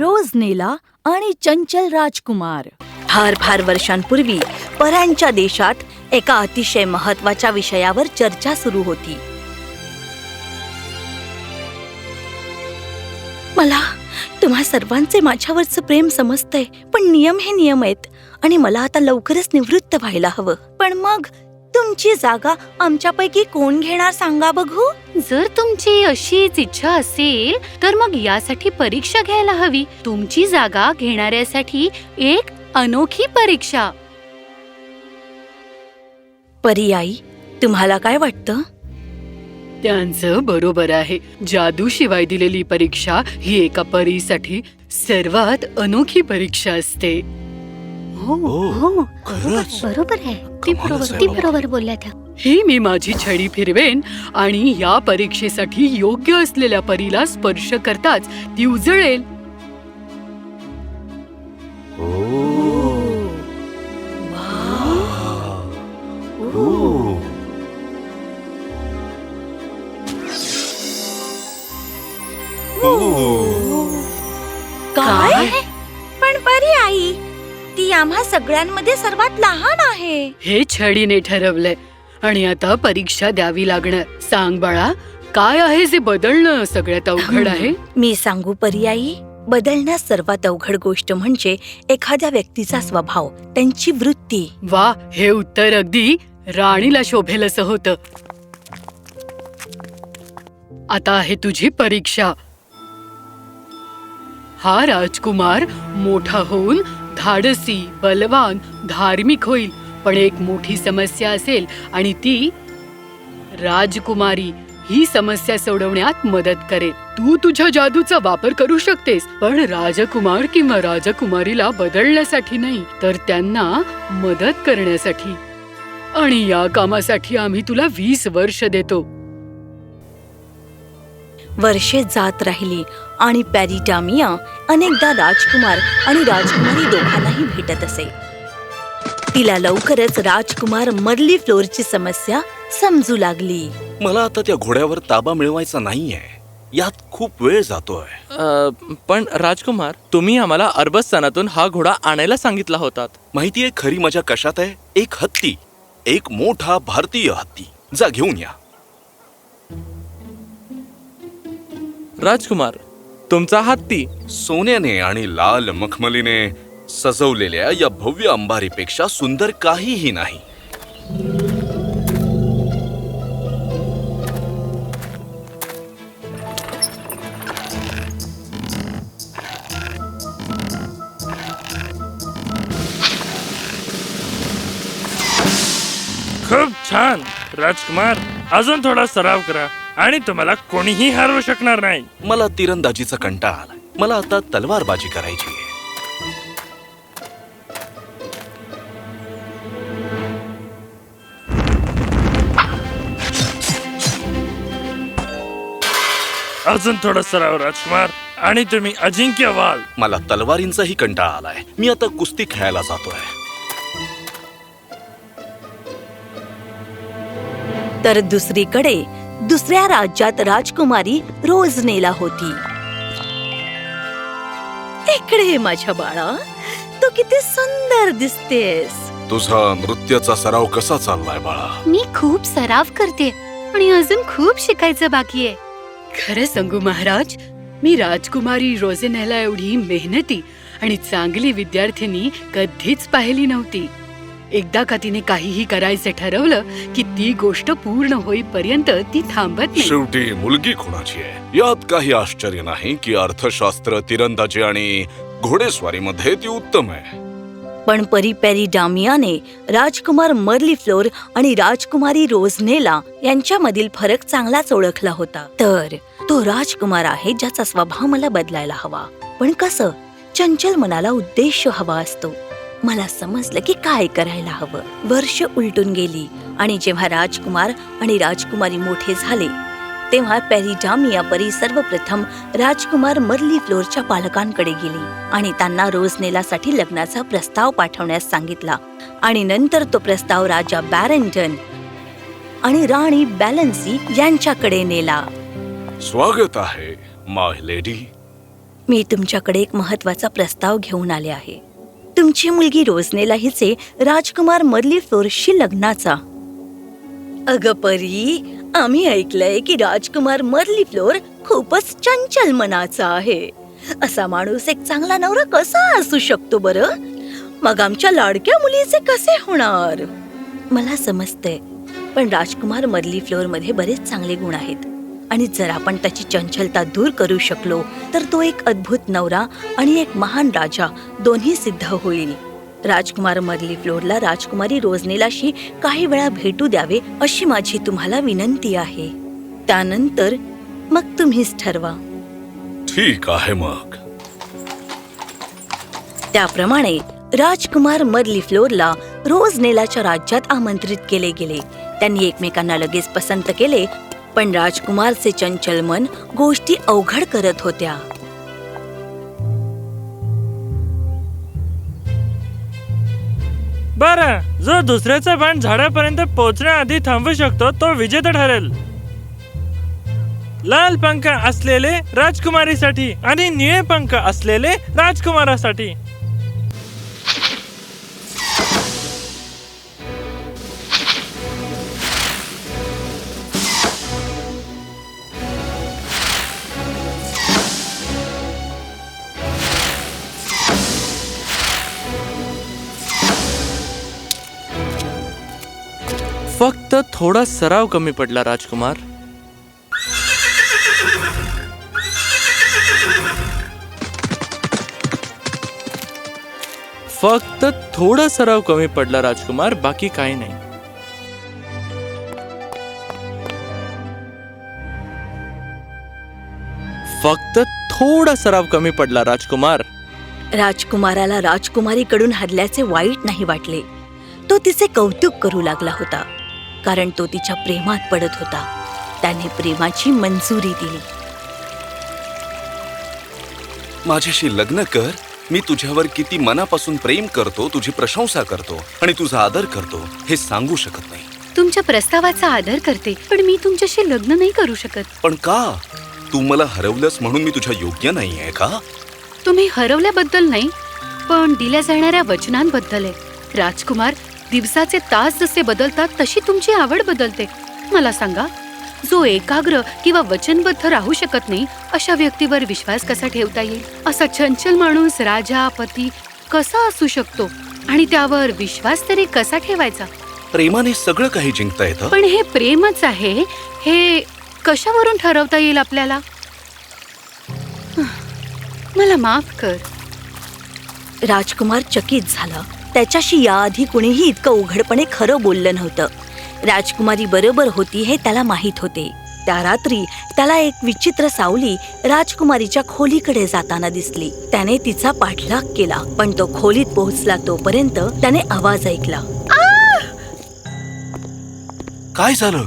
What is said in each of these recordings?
रोजनेला आणि चंचल राजकुमार. फार फार वर्षांपूर्वी परांच्या देशात एका अतिशय महत्त्वाच्या विषयावर चर्चा सुरू होती. मला तुम्हा सर्वांचे माझ्यावरचं प्रेम समजतंय पण नियम हे नियम आहेत आणि मला आता लवकरच निवृत्त व्हायला हवं. पण मग तुमची जागा आमच्यापैकी कोण घेणार सांगा बघू? जर तुमची अशीच इच्छा असेल तर मग यासाठी परीक्षा घ्यायला हवी. तुमची जागा घेणाऱ्यासाठी एक अनोखी परीक्षा. पर्यायी तुम्हाला काय वाटतं? त्यांचं बरोबर आहे. जादू शिवाय दिलेली परीक्षा ही एका परीसाठी सर्वात अनोखी परीक्षा असते. हो खरंच. बरोबर आहे. ती कमालच बरोबर आहे ती बाबा. बरोबर बोलल्या त्या. ही मी माझी छडी फिरवेन आणि या परीक्षेसाठी योग्य असलेल्या परीला स्पर्श करताच ती उजळेल. हो. काय? पण पर्यायी आम्हा सगळ्यांमध्ये सर्वात लहान आहे. हे छडीने ठरवलंय. आणि आता परीक्षा द्यावी लागणार. सांग बाळा काय आहे जे बदलणं सगळ्यात अवघड आहे? मी सांगू पर्यायी. बदलण्यास सर्वात अवघड गोष्ट म्हणजे एखाद्या व्यक्तीचा स्वभाव त्यांची वृत्ती. वा हे उत्तर अगदी राणीला शोभेल असं होतं. आता आहे तुझी परीक्षा. हा राजकुमार मोठा होऊन धाडसी बलवान धार्मिक होईल पण एक मोठी समस्या असेल आणि ती राजकुमारी ही समस्या सोडवण्यात मदत करेल. तू तुझ्या जादूचा वापर करू शकतेस पण राजकुमार किंवा राजकुमारीला बदलण्यासाठी नाही तर त्यांना मदत करण्यासाठी. आणि या कामासाठी आम्ही तुला वीस वर्ष देतो. वर्षे जात राहिली आणि पॅरिटामिया अनेकदा राजकुमार आणि राजकुमारी दोघांनाही भेटत असे. तिला लवकरच राजकुमार मर्ली फ्लोरची समस्या समजू लागली. मला आता त्या घोड्यावर ताबा मिळवायचा नाहीये. यात खूप वेळ जातोय. अ, पण राजकुमार तुम्ही आम्हाला अरबस्तानातून हा घोडा आणायला सांगितला होतात. माहितीये खरी मजा कशात आहे? एक हत्ती. एक मोठा भारतीय हत्ती. जा घेऊन या. राजकुमार तुमचा हत्ती. सोन्याने आणि लाल मखमलीने सजवलेल्या या भव्य अंबारीपेक्षा सुंदर काहीही नाही. खूप छान. राजकुमार अजून थोडा सराव करा. आणि तुम्हाला कोणीही हरवू शकणार नाही. मला तिरंदाजीचा कंटाळा आलाय. मला आता तलवारबाजी करायची आहे. अजून थोडा सराव राजकुमार. आणि तुम्ही अजिंक्य व्हाल मला तलवारींचाही कंटाळा आलाय. मी आता कुस्ती खेळायला जातोय. तर दुसरीकडे दुसऱ्या राज्यात राजकुमारी रोजनेला होती. इकडे माझ्या बाळा तू किती सुंदर दिसतेस. तुझा नृत्याचा सराव कसा चाललाय बाळा? मी खूप सराव करते आणि अजून खूप शिकायचं बाकी आहे. खरं सांगू महाराज मी राजकुमारी रोजेनेला एवढी मेहनती आणि चांगली विद्यार्थिनी कधीच पाहिली नव्हती. एकदा का तिने काहीही करायचं ठरवलं की ती गोष्ट पूर्ण होईपर्यंत ती थांबत नाही. शेवटी मुलगी कोणाची आहे? यात काही आश्चर्य नाही की अर्थशास्त्र तिरंदाजी आणि घोडेस्वारीमध्ये ती उत्तम आहे. पण परी पॅरी डामियाने राजकुमार मर्ली फ्लोर आणि राजकुमारी रोजनेला यांच्यामधील फरक चांगलाच ओळखला होता. तर तो राजकुमार आहे ज्याचा स्वभाव मला बदलायला हवा. पण कसं? चंचल मनाला उद्देश हवा असतो. मला समजलं की काय करायला हवं. वर्ष उलटून गेली आणि जेव्हा राजकुमार आणि राजकुमारी मोठे झाले तेव्हा पॅरिडामिया परी सर्वप्रथम राजकुमार मर्ली फ्लोरच्या पालकांकडे गेली आणि त्यांना रोजनेलासाठी लग्नाचा प्रस्ताव पाठवण्यास सांगितला आणि नंतर तो प्रस्ताव राजा बॅरेंटन आणि राणी बॅलन्सी यांच्याकडे नेला. स्वागत आहे माय लेडी. मी तुमच्याकडे एक महत्त्वाचा प्रस्ताव घेऊन आले आहे. तुमची मुलगी रोजनेला हिचे राजकुमार मर्ली फ्लोरशी लग्नाचा. अगं परी आम्ही ऐकलंय की राजकुमार मर्ली फ्लोर खूपच चंचल मनाचा आहे. असा माणूस एक चांगला नवरा कसा असू शकतो बरं? मग आमच्या लाडक्या मुलीचे कसे होणार? मला समजतंय पण राजकुमार मर्ली फ्लोरमध्ये बरेच चांगले गुण आहेत. आणि जर आपण त्याची चंचलता दूर करू शकलो तर तो एक अद्भुत नवरा आणि एक महान राजा दोन्ही सिद्ध होईल. राजकुमार मर्ली फ्लोरला राजकुमारी रोजनेलाशी काही वेळा भेटू द्यावे अशी माझी तुम्हाला विनंती आहे. त्यानंतर मग तुम्हीच ठरवा. ठीक आहे मग. त्याप्रमाणे राजकुमार मर्ली फ्लोरला रोज नेलाच्या राज्यात आमंत्रित केले गेले. त्यांनी एकमेकांना लगेच पसंत केले पण राजकुमारचे चंचल मन गोष्टी अवघड करत होत्या. बरं जो दुसऱ्याचा बाण झाडापर्यंत पोहोचण्याआधी थांबू शकतो तो विजेता ठरेल. लाल पंख असलेले राजकुमारीसाठी आणि निळे पंख असलेले राजकुमारासाठी. फक्त थोडा सराव कमी पडला राजकुमार. फक्त थोडा सराव कमी पडला राजकुमार बाकी काही नाही. फक्त थोडा सराव कमी पडला राजकुमार. राजकुमाराला राजकुमारीकडून हरल्याचे वाईट नाही वाटले. तो तिचे कौतुक करू लागला होता. कारण तो तिच्या प्रेमात पडत होता. त्याने प्रेमाची मंजुरी दिली. माझ्याशी लग्न कर. मी तुझ्यावर किती मनापासून प्रेम करतो तुझी प्रशंसा करतो आणि तुझा आदर करतो हे सांगू शकत नाही. तुमच्या प्रस्तावाचा आदर करते पण मी तुमच्याशी लग्न नाही करू शकत. पण का? तू मला हरवलंस म्हणून मी तुझ्या योग्य नाहीये का? तुम्ही हरवल्याबद्दल नाही पण दिल्या जाणाऱ्या वचनांबद्दल आहे. राजकुमार दिवसाचे तास जसे बदलतात तशी तुमची आवड बदलते. मला सांगा जो एकाग्र किंवा वचनबद्ध राहू शकत नाही अशा व्यक्तीवर विश्वास कसा ठेवता येईल? असा चंचल माणूस राजा पती कसा असू शकतो? आणि त्यावर विश्वास तरी कसा ठेवायचा? प्रेमाने सगळं काही जिंकता येतं. पण हे प्रेमच आहे. हे कशावरून ठरवता येईल आपल्याला? मला माफ कर. राजकुमार चकित झाला. त्याच्याशी याआधी कुणीही इतकं उघडपणे खरं बोललं नव्हतं. राजकुमारी बरोबर होती हे त्याला माहीत होते. त्या रात्री त्याला एक विचित्र सावली राजकुमारीच्या खोलीकडे जाताना दिसली. त्याने तिचा पाठलाग केला पण तो खोलीत पोहोचला तोपर्यंत त्याने आवाज ऐकला. काय झालं?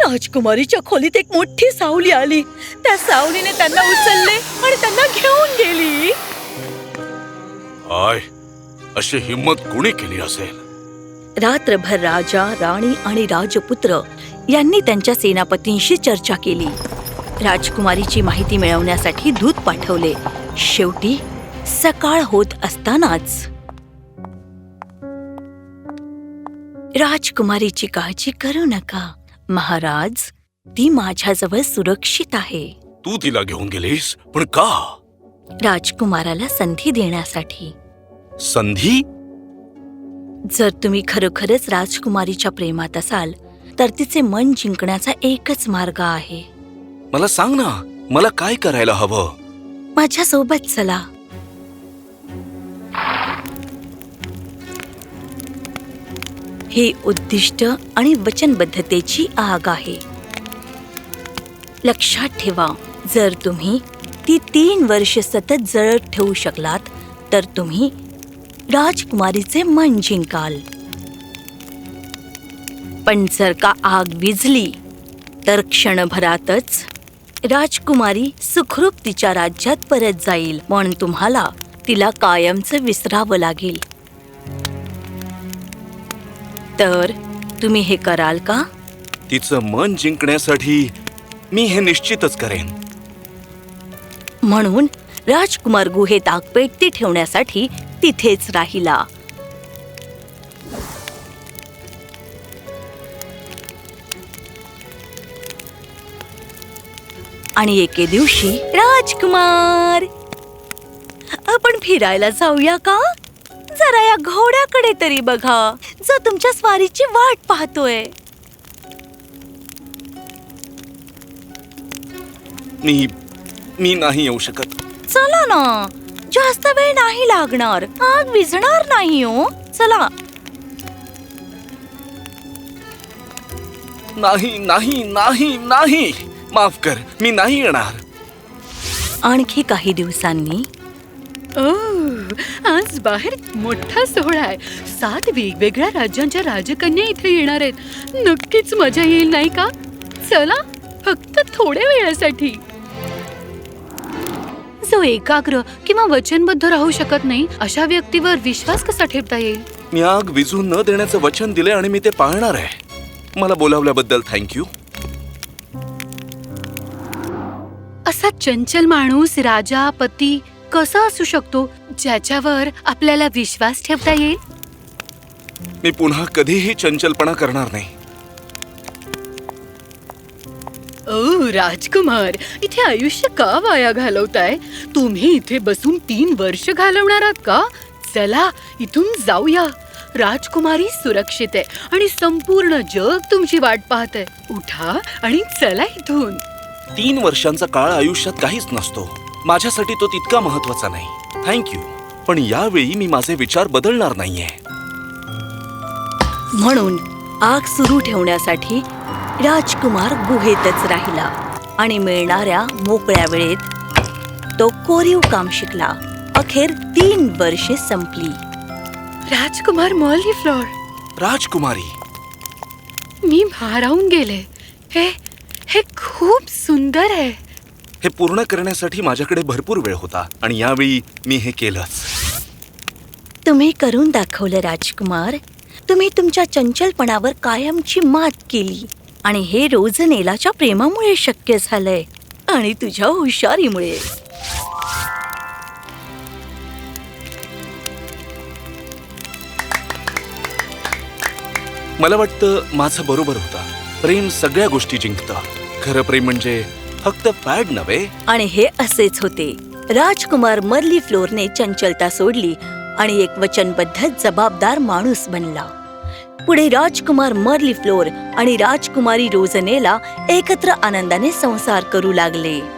राजकुमारीच्या खोलीत एक मोठी सावली आली. त्या सावलीने त्यांना उचलले आणि त्यांना घेऊन गेली. आय अशी हिम्मत कोणी केली असेल? रात्रभर राजा राणी आणि राजपुत्र यांनी त्यांच्या सेनापतींशी चर्चा केली. राजकुमारीची माहिती मिळवण्यासाठी दूत पाठवले. शेवटी सकाळ होत असतानाच राजकुमारीची काळजी करू नका. महाराज ती माझ्याजवळ सुरक्षित आहे. तू तिला घेऊन गेलीस? पण का? राजकुमाराला संधी देण्यासाठी. संधी? जर तुम्ही खरोखरच राजकुमारीच्या प्रेमात असाल तर तिचे मन जिंकण्याचा एकच मार्ग आहे. मला सांग ना मला काय करायला हवं? माझ्या सोबत चला. हे उद्दिष्ट आणि वचनबद्धतेची आग आहे. लक्षात ठेवा जर तुम्ही ती तीन वर्ष सतत जळत ठेवू शकलात तर तुम्ही राजकुमारीचे मन जिंकाल. पण जर का आग विझली तर क्षणभरातच राजकुमारी सुखरूप तिच्या राज्यात परत जाईल म्हणून तुम्हाला तिला कायमचं विसरावं लागेल. तर तुम्ही हे कराल का? तिचं मन जिंकण्यासाठी मी हे निश्चितच करेन. म्हणून राजकुमार गुहेत आग पेटती ठेवण्यासाठी तिथेच राहिला. आणि एके दिवशी राजकुमार आपण फिरायला जाऊया का? जरा या घोड्याकडे तरी बघा जो तुमच्या स्वारीची वाट पाहतोय. मी मी नाही येऊ शकत. चला ना. जास्त वेळ नाही लागणार. आग विझणार नाही हो. चला. नाही नाही नाही नाही. माफ कर मी नाही येणार. आणखी काही दिवसांनी. ओह, आज बाहेर मोठा सोहळा आहे. सात वेगवेगळ्या राज्यांच्या राजकन्या इथे येणार आहेत. नक्कीच मजा येईल नाही का? चला फक्त थोड्या वेळासाठी. जो एकाग्र किंवा वचनबद्ध राहू शकत नाही अशा व्यक्तीवर विश्वास कसा ठेवता येईल? मी आग विझून न देण्याचं वचन दिले आणि मी ते पाळणार आहे. मला बोलावल्याबद्दल थँक्यू असा चंचल माणूस राजा पती कसा असू शकतो ज्याच्यावर आपल्याला विश्वास ठेवता येईल? मी पुन्हा कधीही चंचलपणा करणार नाही. राजकुमार इथे आयुष्य का वाया घालवताय? तुम्ही इथे बसून तीन वर्ष घालवणार आहात का? चला इथून जाऊया. राजकुमारी सुरक्षित आहे आणि संपूर्ण जग तुमची वाट पाहत आहे. उठा आणि चला इथून. तीन वर्षांचा काळ आयुष्यात काहीच नसतो. माझ्यासाठी तो तितका महत्त्वाचा नाही. थँक्यू पण यावेळी मी माझे विचार बदलणार नाहीये. म्हणून आग सुरू ठेवण्यासाठी राजकुमार गुहेतच राहिला आणि मिळणाऱ्या मोकळ्या वेळेत तो कोरीव काम शिकला. अखेर तीन वर्षे संपली. राजकुमार मॉली फ्लॉर. राजकुमारी. मी भारावून गेले. हे हे खूप सुंदर आहे. हे पूर्ण करण्यासाठी माझ्याकडे भरपूर वेळ होता आणि यावेळी मी हे केलंच. तुम्ही करून दाखवलं राजकुमार. तुम्ही तुमच्या चंचलपणावर कायमची मात केली. आणि हे रोज नेलाच्या प्रेमामुळे शक्य झालंय आणि तुझ्या हुशारीमुळे. मला वाटतं माझं बरोबर होतं. प्रेम सगळ्या गोष्टी जिंकतं. खरं प्रेम म्हणजे फक्त फॅड नव्हे. आणि हे असेच होते. राजकुमार मर्ली फ्लोरने चंचलता सोडली आणि एक वचनबद्ध जबाबदार माणूस बनला. पुढे राजकुमार मर्ली फ्लोर आणि राजकुमारी रोजनेला एकत्र आनंदाने संसार करू लागले.